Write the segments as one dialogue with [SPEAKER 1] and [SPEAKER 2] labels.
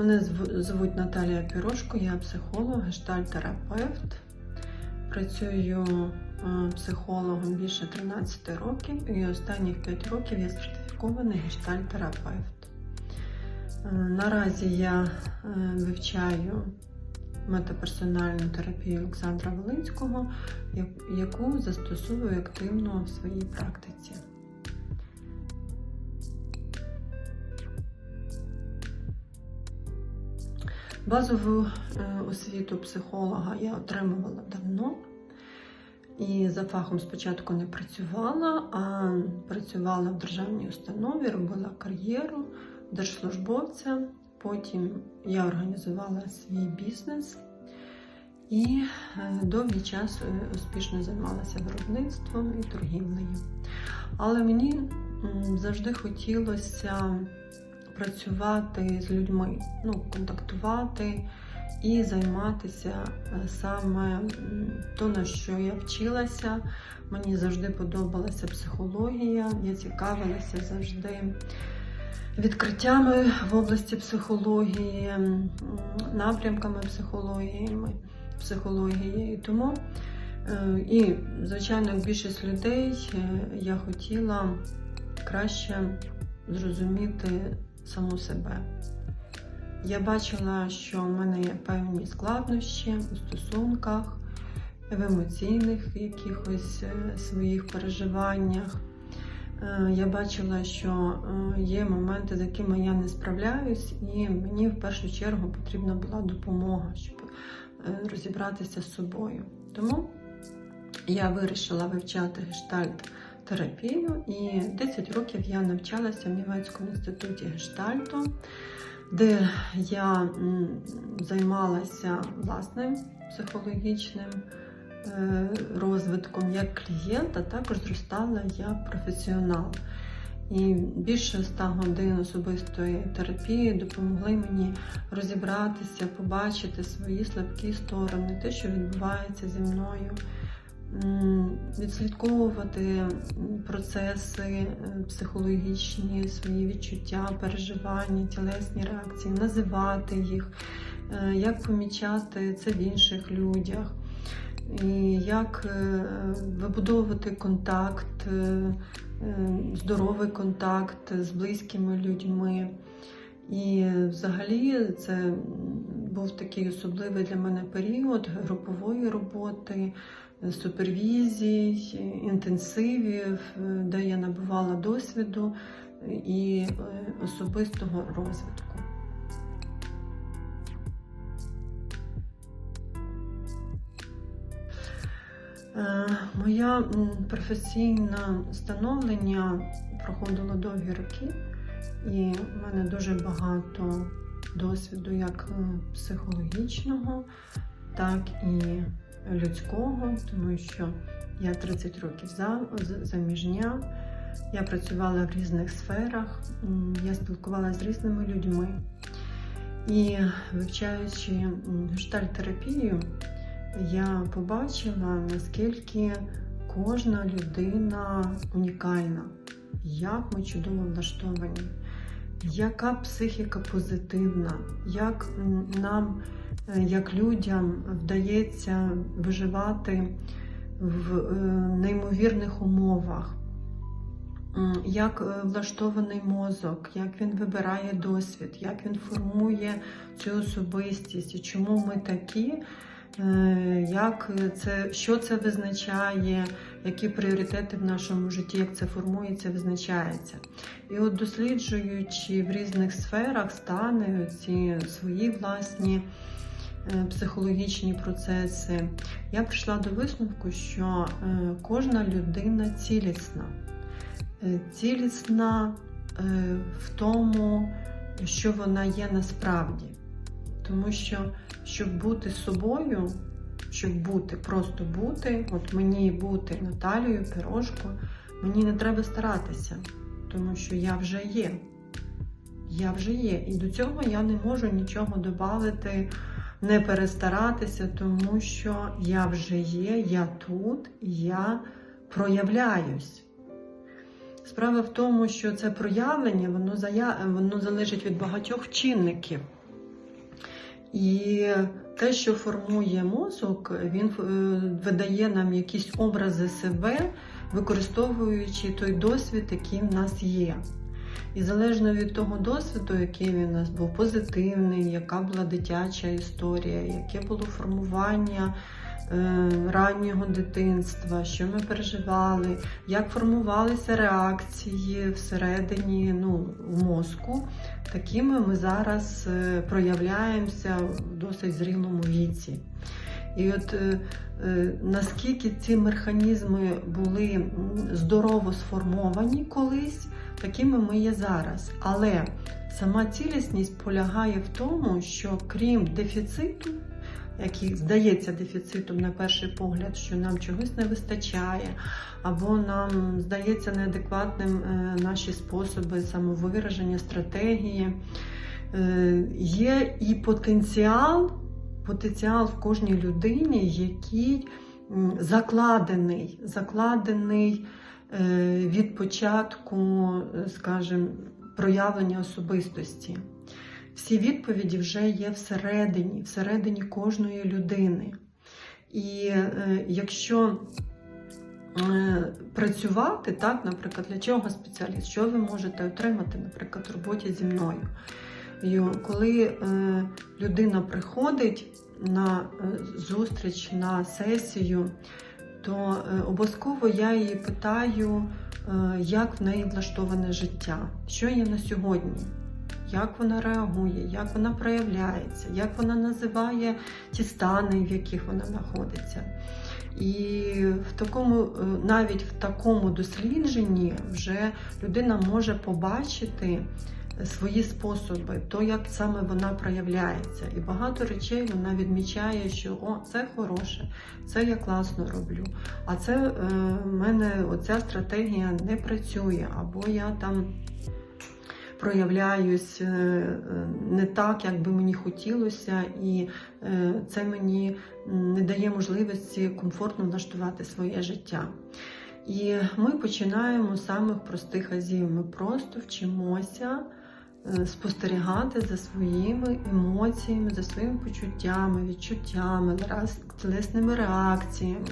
[SPEAKER 1] Мене звуть Наталія Пірошко, я психолог, гештальтерапевт. Працюю психологом більше 13 років і останніх 5 років я сертифікований гештальтерапевт. Наразі я е, вивчаю метаперсональну терапію Олександра Волинського, яку застосовую активно в своїй практиці. Базову е, освіту психолога я отримувала давно. І за фахом спочатку не працювала, а працювала в державній установі, робила кар'єру держслужбовця. Потім я організувала свій бізнес і е, довгий час е, успішно займалася виробництвом і торгівлею. Але мені завжди хотілося працювати з людьми, ну, контактувати і займатися е, саме то, на що я вчилася. Мені завжди подобалася психологія, я цікавилася завжди відкриттями в області психології, напрямками психології, психології. Тому, е, і, звичайно, більшість людей, е, я хотіла краще зрозуміти саму себе. Я бачила, що в мене є певні складнощі у стосунках, в емоційних якихось е, своїх переживаннях. Е, Я бачила, що е, є моменти, з якими я не справляюсь, і мені в першу чергу потрібна була допомога, щоб розібратися з собою. Тому я вирішила вивчати гештальт терапію, і 10 років я навчалася в Німецькому інституті гештальту, де я займалася власним психологічним е, розвитком як клієнт, а також зростала як професіонал. І більше 100 годин особистої терапії допомогли мені розібратися, побачити свої слабкі сторони, те, що відбувається зі мною, відслідковувати процеси е, психологічні, свої відчуття, переживання, тілесні реакції, називати їх, е, як помічати це в інших людях, і як е, вибудовувати контакт, здоровий контакт з близькими людьми. І взагалі це був такий особливий для мене період групової роботи, супервізій, інтенсивів, е, де я набувала досвіду і е, особистого розвитку. Е, Моя професійне становлення проходило довгі роки, і в мене дуже багато досвіду як психологічного, так і людського, тому що я 30 років заміжня. Я працювала в різних сферах, я спілкувалася з різними людьми. І вивчаючи гештальтерапію, я побачила, наскільки кожна людина унікальна, як ми чудово влаштовані, яка психіка позитивна, як нам, як людям, вдається виживати в е, неймовірних умовах. Як е, влаштований мозок, як він вибирає досвід, як він формує цю особистість і чому ми такі, Е, як це, що це визначає, які пріоритети в нашому житті, як це формується, визначається. І от досліджуючи в різних сферах стани, ці свої власні е, психологічні процеси, я прийшла до висновку, що е, кожна людина цілісна. Е, Цілісна е, в тому, що вона є насправді. Тому що, щоб бути собою, щоб бути, просто бути, от мені бути Наталією, Пирожко, мені не треба старатися, тому що я вже є. Я вже є. І до цього я не можу нічого додати, не перестаратися, тому що я вже є, я тут, я проявляюсь. Справа в тому, що це проявлення, воно, зая... воно залежить від багатьох чинників. І те, що формує мозок, він е, видає нам якісь образи себе, використовуючи той досвід, який в нас є. І залежно від того досвіду, який він у нас був позитивний, яка була дитяча історія, яке було формування е, раннього дитинства, що ми переживали, як формувалися реакції всередині ну, мозку, такими ми зараз е, проявляємося в досить зрілому віці. І от е, е, наскільки ці механізми були здорово сформовані колись, такими ми є зараз. Але сама цілісність полягає в тому, що крім дефіциту, який здається дефіцитом на перший погляд, що нам чогось не вистачає, або нам здається неадекватним е, наші способи самовираження, стратегії, е, є і потенціал, потенціал в кожній людині, який закладений, закладений від початку, е, скажімо, проявлення особистості. Всі відповіді вже є всередині, всередині кожної людини. І е, якщо е, працювати, так, наприклад, для чого спеціаліст, що ви можете отримати, наприклад, в роботі зі мною? Коли е, людина приходить на е, зустріч, на сесію, то е, обов'язково я її питаю, е, як в неї влаштоване життя, що є на сьогодні, як вона реагує, як вона проявляється, як вона називає ті стани, в яких вона знаходиться. І в такому, е, навіть в такому дослідженні вже людина може побачити свої способи, то як саме вона проявляється. І багато речей вона відмічає, що о, це хороше, це я класно роблю. А це е, мене оця стратегія не працює, або я там проявляюсь е, е, не так, як би мені хотілося, і е, це мені не дає можливості комфортно влаштувати своє життя. І ми починаємо з самих простих азів. Ми просто вчимося спостерігати за своїми емоціями, за своїми почуттями, відчуттями, тілесними реакціями,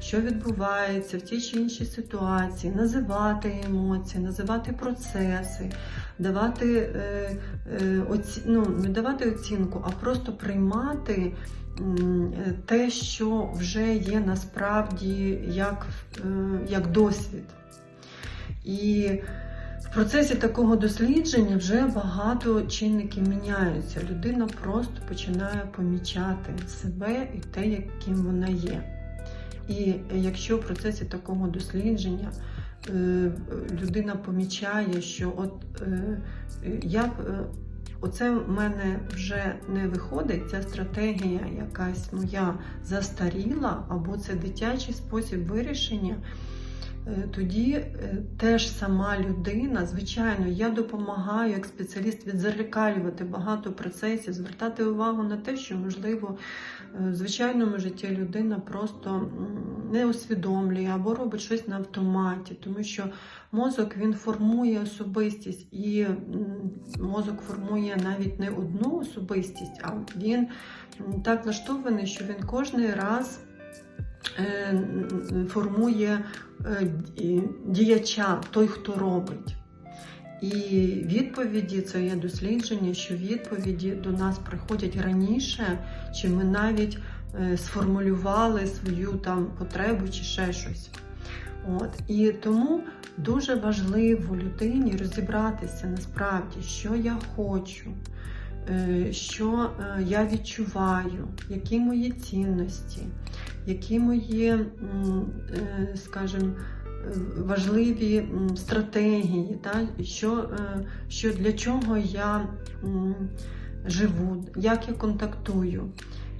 [SPEAKER 1] що відбувається в тій чи іншій ситуації, називати емоції, називати процеси, давати е, е, оці... ну, не давати оцінку, а просто приймати е, те, що вже є насправді як, е, як досвід. І в процесі такого дослідження вже багато чинників міняються. Людина просто починає помічати себе і те, яким вона є. І якщо в процесі такого дослідження е, людина помічає, що от е, я е, оце в мене вже не виходить, ця стратегія якась моя застаріла, або це дитячий спосіб вирішення. Е, Тоді е, теж сама людина, звичайно, я допомагаю як спеціаліст відзеркалювати багато процесів, звертати увагу на те, що можливо е, в звичайному житті людина просто не усвідомлює або робить щось на автоматі, тому що мозок він формує особистість, і мозок формує навіть не одну особистість, а він так влаштований, що він кожний раз формує е, діяча, той, хто робить. І відповіді це є дослідження, що відповіді до нас приходять раніше, чи ми навіть е, сформулювали свою там потребу чи ще щось. От. І тому дуже важливо людині розібратися насправді, що я хочу, е, що е, я відчуваю, які мої цінності, які мої, е, скажімо, е, важливі стратегії, та, що, е, що для чого я живу, як я контактую.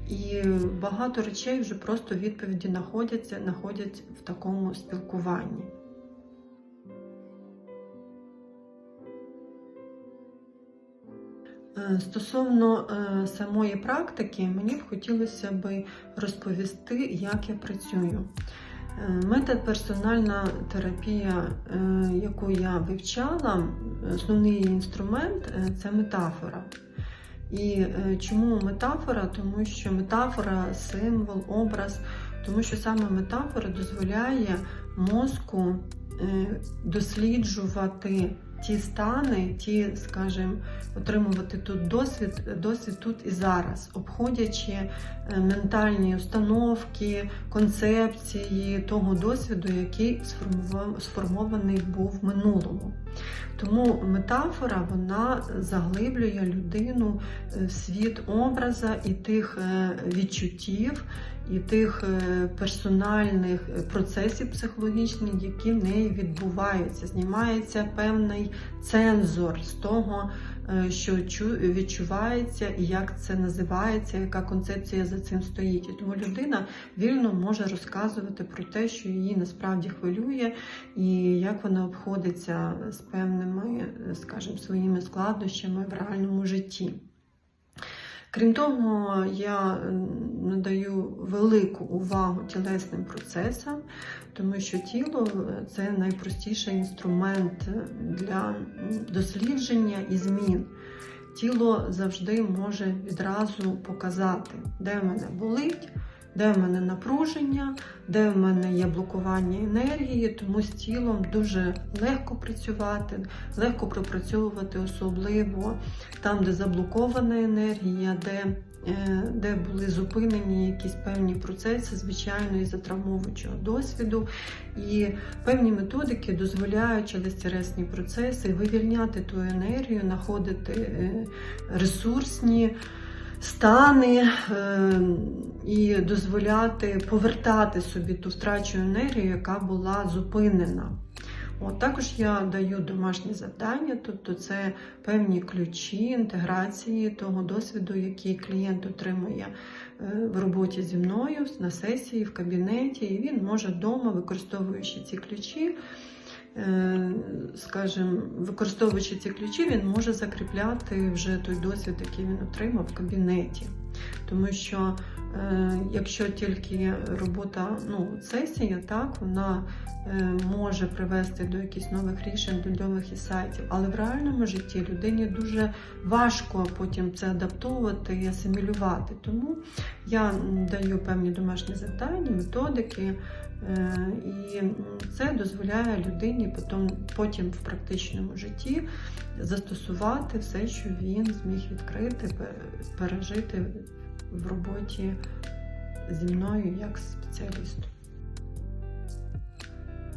[SPEAKER 1] І багато речей вже просто відповіді знаходяться, знаходять в такому спілкуванні. Стосовно е, самої практики, мені б хотілося би розповісти, як я працюю. Е, Метод персональна терапія, е, яку я вивчала, основний її інструмент е, це метафора. І е, чому метафора? Тому що метафора, символ, образ, тому що саме метафора дозволяє мозку е, досліджувати ті стани, ті, скажімо, отримувати тут досвід, досвід тут і зараз, обходячи е, ментальні установки, концепції того досвіду, який сформований був в минулому. Тому метафора вона заглиблює людину е, в світ образа і тих е, відчуттів, і тих е, персональних процесів психологічних, які в неї відбуваються. Знімається певний цензор з того, що чу- відчувається і як це називається, яка концепція за цим стоїть. І тому людина вільно може розказувати про те, що її насправді хвилює, і як вона обходиться з певними, е, скажімо, своїми складнощами в реальному житті. Крім того, я надаю велику увагу тілесним процесам, тому що тіло е, це найпростіший інструмент е, для дослідження і змін. Тіло завжди може відразу показати, де в мене болить, де в мене напруження, де в мене є блокування енергії, тому з тілом дуже легко працювати, легко пропрацьовувати, особливо там, де заблокована енергія, де, е, де були зупинені якісь певні процеси, звичайно, із-за травмовуючого досвіду. І певні методики дозволяють через ці процеси вивільняти ту енергію, знаходити е, ресурсні стани е, і дозволяти повертати собі ту втрачену енергію, яка була зупинена. От, також я даю домашні завдання, тобто це певні ключі інтеграції того досвіду, який клієнт отримує е, в роботі зі мною на сесії, в кабінеті, і він може вдома, використовуючи ці ключі, скажімо, використовуючи ці ключі, він може закріпляти вже той досвід, який він отримав в кабінеті. Тому що е, якщо тільки робота, ну, сесія, так, вона е, може привести до якихось нових рішень, до нових інсайтів, але в реальному житті людині дуже важко потім це адаптовувати і асимілювати. Тому я даю певні домашні завдання, методики, е, і це дозволяє людині потім, потім в практичному житті застосувати все, що він зміг відкрити, пережити в роботі зі мною як спеціалістом.